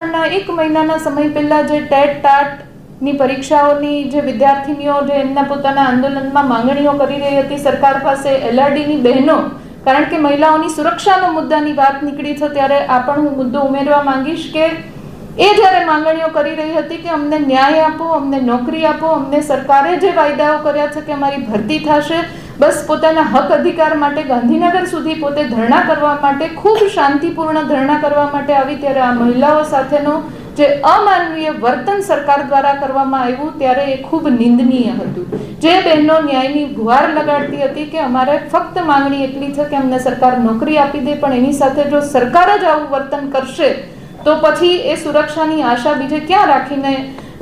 એક મહિનાના સમય પહેલા જે ટેટ ટાટની પરીક્ષાઓની જે વિદ્યાર્થીનીઓ જે એમના પોતાના આંદોલનમાં માંગણીઓ કરી રહી હતી, સરકાર પાસે એલઆરડીની બહેનો, કારણ કે મહિલાઓની સુરક્ષાનો મુદ્દાની વાત નીકળી છે, ત્યારે આ પણ હું મુદ્દો ઉમેરવા માંગીશ કે એ જ્યારે માંગણીઓ કરી રહી હતી કે અમને ન્યાય આપો, અમને નોકરી આપો, અમને સરકારે જે વાયદાઓ કર્યા છે કે અમારી ભરતી થશે બસ પોતાના હક અધિકાર માટે ગાંધીનગર સુધી પોતે ધરણા કરવા માટે, ખૂબ શાંતિપૂર્ણ ધરણા કરવા માટે આવી ત્યારે આ મહિલાઓ સાથેનો જે અમાનવીય વર્તન સરકાર દ્વારા કરવામાં આવ્યું ત્યારે એ ખૂબ નિંદનીય હતું. જે બહેનો ન્યાયની ગુહાર લગાડતી હતી કે અમારે ફક્ત માંગણી એટલી છે કે અમને સરકાર નોકરી આપી દે, પણ એની સાથે જો સરકાર જ આવું વર્તન કરશે, તો પછી એ સુરક્ષાની આશા બીજે ક્યાં રાખીને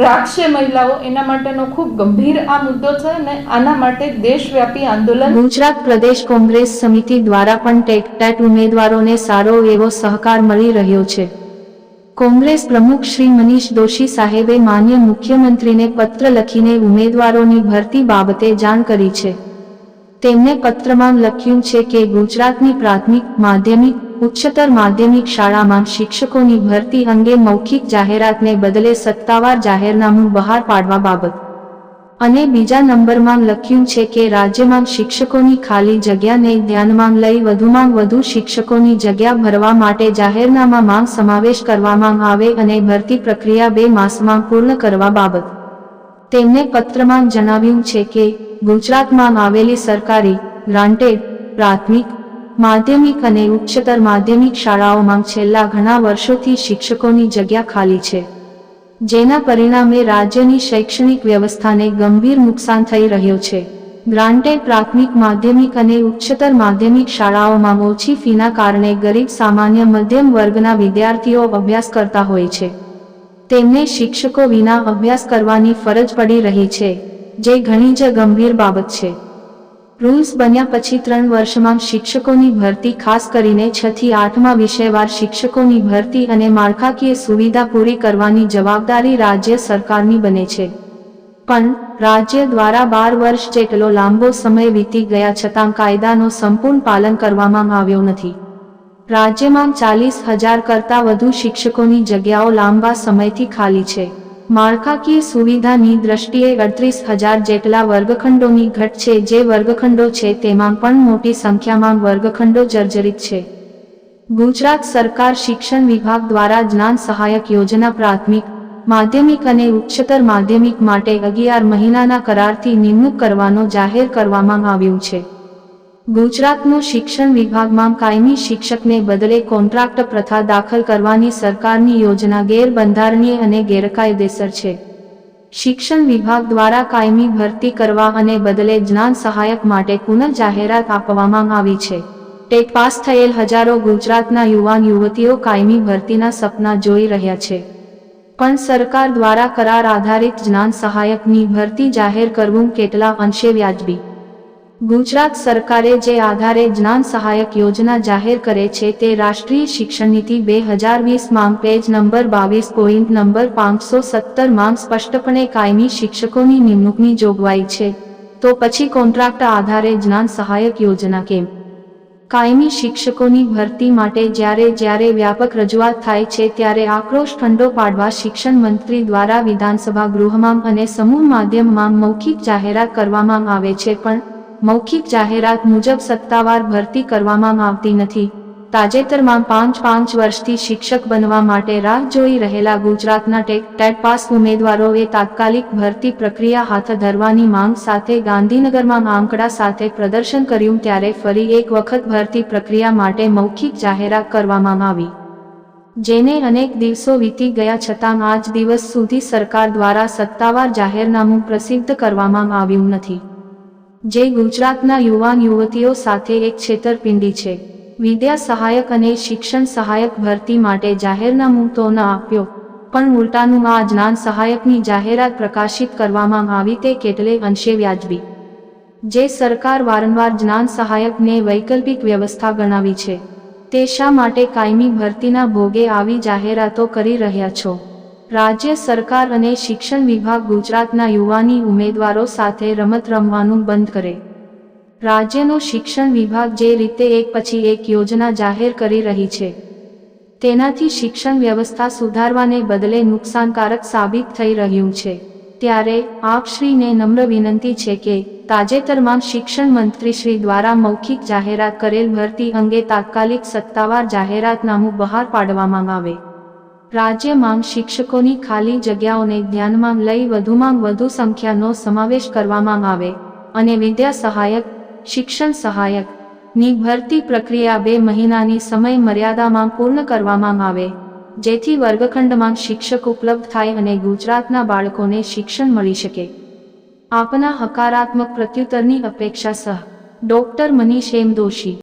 રાખશે મહિલાઓ એના માટેનો ખૂબ ગંભીર આ મુદ્દો છે અને આના માટે દેશવ્યાપી આંદોલન ગુજરાત પ્રદેશ કોંગ્રેસ સમિતિ દ્વારા પણ ટેટ ટેટ ઉમેદવારોને સારો એવો સહકાર મળી રહ્યો છે. કોંગ્રેસ પ્રમુખ શ્રી મનીષ દોશી સાહેબે માન્ય મુખ્યમંત્રીને પત્ર લખીને ઉમેદવારોની ભરતી બાબતે જાણ કરી છે. તેમને પત્રમાં લખ્યું છે કે ગુજરાતની પ્રાથમિક, માધ્યમિક, ઉચ્ચતર માધ્યમિક શાળામાં શિક્ષકોની ભરતી અંગે મૌખિક જાહેરાતને બદલે સત્તાવાર જાહેરનામું બહાર પાડવા બાબત. અને બીજા નંબરમાં લખ્યું છે કે રાજ્યમાં શિક્ષકોની ખાલી જગ્યાને ધ્યાનમાં લઈ વધુમાં વધુ શિક્ષકોની જગ્યા ભરવા માટે જાહેરનામામાં સમાવેશ કરવામાં આવે અને ભરતી પ્રક્રિયા બે માસમાં પૂર્ણ કરવા બાબત. તેમને પત્રમાં જણાવ્યું છે કે ગુજરાતમાં આવેલી સરકારી ગ્રાન્ટેડ પ્રાથમિક, માધ્યમિક અને ઉચ્ચતર માધ્યમિક શાળાઓમાં છેલ્લા ઘણા વર્ષોથી શિક્ષકોની જગ્યા ખાલી છે. જેના પરિણામે રાજ્યની શૈક્ષણિક વ્યવસ્થાને ગંભીર નુકસાન થઈ રહ્યું છે. ગ્રાન્ટેડ પ્રાથમિક માધ્યમિક અને ઉચ્ચતર માધ્યમિક શાળાઓમાં ઓછી ફીના કારણે ગરીબ સામાન્ય મધ્યમ વર્ગના વિદ્યાર્થીઓ અભ્યાસ કરતા હોય છે. તેમને શિક્ષકો વિના અભ્યાસ કરવાની ફરજ પડી રહી છે. જે ઘણી જ ગંભીર બાબત છે. રૂલ્સ બન્યા પછી ત્રણ વર્ષમાં શિક્ષકોની ભરતી, ખાસ કરીને છ થી આઠમા વિષયવાર શિક્ષકોની ભરતી અને માળખાકીય સુવિધા પૂરી કરવાની જવાબદારી રાજ્ય સરકારની બને છે. પણ, રાજ્ય દ્વારા બાર વર્ષ જેટલો લાંબો સમય વીતી ગયા છતાં કાયદાનો સંપૂર્ણ પાલન કરવામાં આવ્યો નથી. રાજ્યમાં ચાલીસ હજાર કરતાં વધુ શિક્ષકોની જગ્યાઓ લાંબા સમયથી ખાલી છે. માળખાકીય સુવિધાની દ્રષ્ટિએ અડત્રીસ હજાર જેટલા વર્ગખંડોની ઘટ છે. જે વર્ગખંડો છે તેમાં પણ મોટી સંખ્યામાં વર્ગખંડો જર્જરિત છે. ગુજરાત સરકાર શિક્ષણ વિભાગ દ્વારા જ્ઞાન સહાયક યોજના પ્રાથમિક, માધ્યમિક અને ઉચ્ચતર માધ્યમિક માટે અગિયાર મહિનાના કરારથી નિમણૂક કરવાનો જાહેર કરવામાં આવ્યું છે. ગુજરાતનો શિક્ષણ વિભાગમાં કાયમી શિક્ષકને બદલે કોન્ટ્રાક્ટ પ્રથા દાખલ કરવાની સરકારની યોજના ગેરબંધારણીય અને ગેરકાયદેસર છે. શિક્ષણ વિભાગ દ્વારા કાયમી ભરતી કરવા અને બદલે જ્ઞાન સહાયક માટે પુનઃ જાહેરાત આપવામાં આવી છે. ટેટ પાસ થયેલ હજારો ગુજરાતના યુવાન યુવતીઓ કાયમી ભરતીના સપના જોઈ રહ્યા છે. પણ સરકાર દ્વારા કરાર આધારિત જ્ઞાન સહાયકની ભરતી જાહેર કરવું કેટલા અંશે વ્યાજબી? ગુજરાત સરકારે જે આધારે જ્ઞાન સહાયક યોજના જાહેર કરે છે તે રાષ્ટ્રીય શિક્ષણ નીતિ બે હજાર વીસ માંગ પેજ નંબર બાવીસ પોઈન્ટ નંબર પાંચસો સત્તર માંગ સ્પષ્ટપણે કાયમી શિક્ષકોની નિમણૂકની જોગવાઈ છે. તો પછી કોન્ટ્રાક્ટ આધારે જ્ઞાન સહાયક યોજના કેમ? કાયમી શિક્ષકોની ભરતી માટે જ્યારે જ્યારે વ્યાપક રજૂઆત થાય છે ત્યારે આક્રોશ ઠંડો પાડવા શિક્ષણ મંત્રી દ્વારા વિધાનસભા ગૃહમાં અને સમૂહ માધ્યમમાં મૌખિક જાહેરાત કરવામાં આવે છે પણ મૌખિક જાહેરાત મુજબ સત્તાવાર ભરતી કરવામાં આવતી નથી. તાજેતરમાં પાંચ પાંચ વર્ષથી શિક્ષક બનવા માટે રાહ જોઈ રહેલા ગુજરાતના ટેક ટેટ પાસ ઉમેદવારોએ તાત્કાલિક ભરતી પ્રક્રિયા હાથ ધરવાની માંગ સાથે ગાંધીનગરમાં આંકડા સાથે પ્રદર્શન કર્યું ત્યારે ફરી એક વખત ભરતી પ્રક્રિયા માટે મૌખિક જાહેરાત કરવામાં આવી. જેને અનેક દિવસો વીતી ગયા છતાં આજ દિવસ સુધી સરકાર દ્વારા સત્તાવાર જાહેરનામું પ્રસિદ્ધ કરવામાં આવ્યું નથી. જે ગુજરાતના યુવાન યુવતીઓ સાથે એક છેતરપિંડી છે. વિદ્યા સહાયક અને શિક્ષણ સહાયક ભરતી માટે જાહેરનામું તો ન આપ્યો, પણ ઉલટાનું આ જ્ઞાન સહાયકની જાહેરાત પ્રકાશિત કરવામાં આવી તે કેટલે અંશે વ્યાજબી. જે સરકાર વારંવાર જ્ઞાન સહાયકને વૈકલ્પિક વ્યવસ્થા ગણાવી છે, તે શા માટે કાયમી ભરતીના ભોગે આવી જાહેરાતો કરી રહ્યા છો? રાજ્ય સરકાર અને શિક્ષણ વિભાગ ગુજરાતના યુવાની ઉમેદવારો સાથે રમત રમવાનું બંધ કરે. રાજ્યનો શિક્ષણ વિભાગ જે રીતે એક પછી એક યોજના જાહેર કરી રહી છે. તેનાથી શિક્ષણ વ્યવસ્થા સુધારવાને બદલે નુકસાનકારક સાબિત થઈ રહ્યું છે. ત્યારે આપશ્રીને નમ્ર વિનંતી છે કે તાજેતરમાં શિક્ષણ મંત્રી શ્રી દ્વારા મૌખિક જાહેરાત કરેલ ભરતી અંગે તાત્કાલિક સત્તાવાર જાહેરાતનામું બહાર પાડવામાં આવે. રાજ્યમાં શિક્ષકોની ખાલી જગ્યાઓને ધ્યાનમાં લઈ વધુમાં વધુ સંખ્યાનો સમાવેશ કરવામાં આવે અને વિદ્યા સહાયક, શિક્ષણ સહાયકની ભરતી પ્રક્રિયા બે મહિનાની સમય મર્યાદામાં પૂર્ણ કરવામાં આવે, જેથી વર્ગખંડમાં શિક્ષક ઉપલબ્ધ થાય અને ગુજરાતના બાળકોને શિક્ષણ મળી શકે. આપના હકારાત્મક પ્રત્યુત્તરની અપેક્ષા સહ, ડોક્ટર મનીષ એમ દોશી